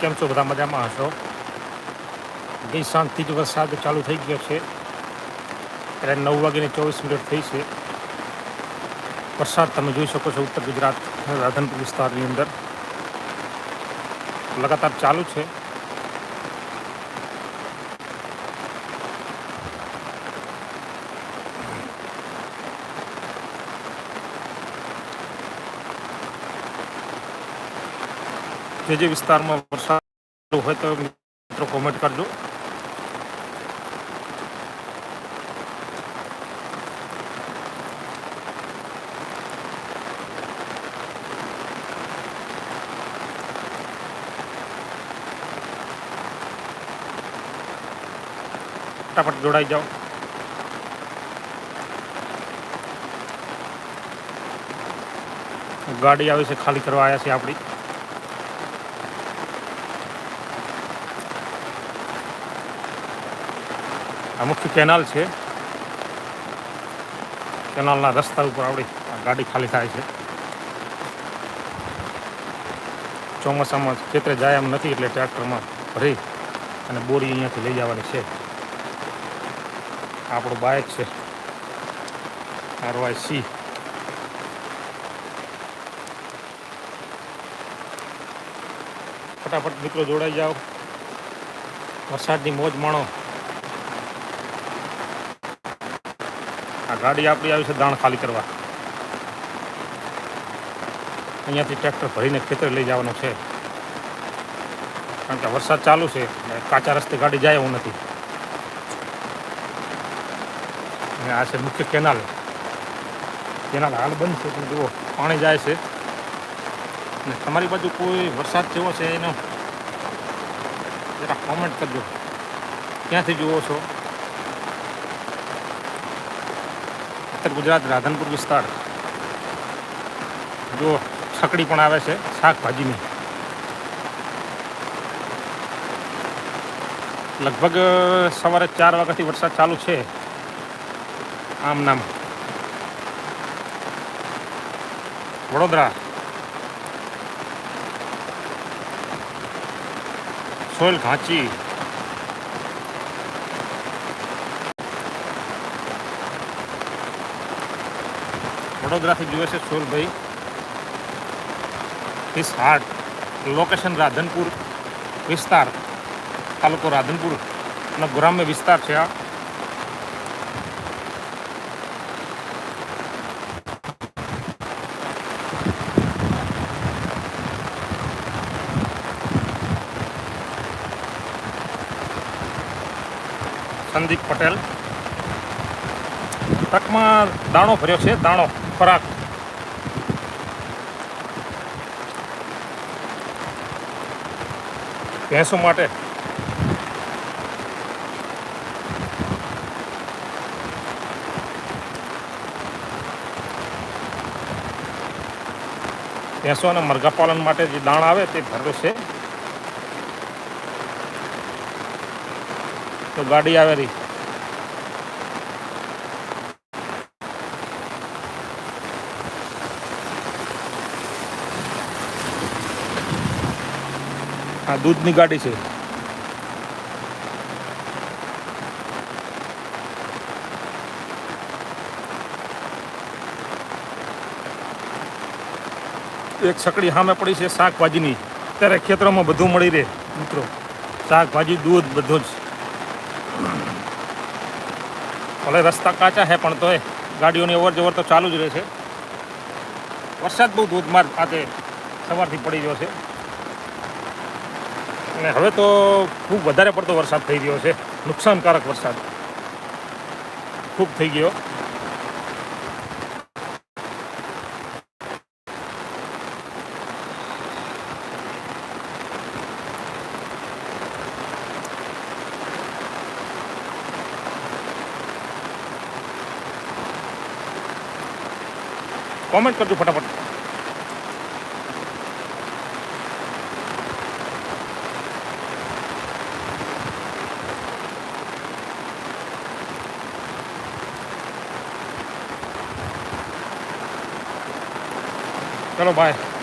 કેમ છો? બધા મજામાં હશો? ગઈ સાંજથી જ વરસાદ ચાલુ થઈ ગયો છે. ત્યારે નવ વાગીને ચોવીસ મિનિટ થઈ છે. વરસાદ તમે જોઈ શકો છો ઉત્તર ગુજરાત, રાધનપુર વિસ્તારની અંદર. લગાતાર ચાલુ છે. જે જે વિસ્તારમાં વરસાદ હોય તો મિત્રો કોમેન્ટ કરજો. ફટાફટ જોડાઈ જાઓ. ગાડી આવી છે ખાલી કરવા આવ્યા છે આપણી. આ મુખ્ય કેનાલ છે. કેનાલના રસ્તા ઉપર આપણી આ ગાડી ખાલી થાય છે. ચોમાસામાં ખેતરે જાય એમ નથી એટલે ટ્રેક્ટરમાં ભરી અને બોરી અહીંયાથી લઈ જવાની છે. આપણું બાઇક છે. આરવાય સી ફટાફટ મિત્રો જોડાઈ જાઓ. વરસાદની મોજ માણો. આ ગાડી આપણી આવી છે દાણ ખાલી કરવા. અહીંયાથી ટ્રેક્ટર ભરીને ખેતર લઈ જવાનું છે. કારણ કે વરસાદ ચાલુ છે કાચા રસ્તે ગાડી જાય એવું નથી. અને આ છે મુખ્ય કેનાલ. કેનાલ હાલ બંધ છે જુઓ, પાણી જાય છે. અને તમારી બાજુ કોઈ વરસાદ જેવો છે એનો, જરા કોમેન્ટ કરજો. ક્યાંથી જુઓ છો? ઉત્તર ગુજરાત રાધનપુર વિસ્તાર. જો સકડી પણ આવે છે શાકભાજીની. લગભગ સવારે ચાર વાગ્યાથી વરસાદ ચાલુ છે આમ નામ વડોદરા. સોયલ ઘાંચી. વડોદરાથી જુએ છે સોલભાઈ હિસ હાર્ટ લોકેશન રાધનપુર વિસ્તાર. તાલુકો રાધનપુર. અને ગ્રામ્ય વિસ્તાર છે આ. સંદીપ પટેલ. ટ્રકમાં દાણો ભર્યો છે, દાણો. ખોરાક. ભેંસો માટે. ભેંસો અને મરઘા પાલન માટે જે દાણ આવે તે ભરેલું છે. તો ગાડી આવે આ દૂધની ગાડી છે. એક સકડી સામે પડી છે શાકભાજીની. અત્યારે ખેતરોમાં બધું મળી રહે, મિત્રો. શાકભાજી, દૂધ, બધું જ. ભલે રસ્તા કાચા છે પણ તોય ગાડીઓની અવર જવર તો ચાલુ જ રહે છે. વરસાદ બહુ ધોધમાર આજે સવારથી પડી ગયો છે. અને હવે તો ખૂબ વધારે પડતો વરસાદ થઈ ગયો છે. નુકસાનકારક વરસાદ. ખૂબ થઈ ગયો. કોમેન્ટ કરજો ફટાફટ. Até no bairro.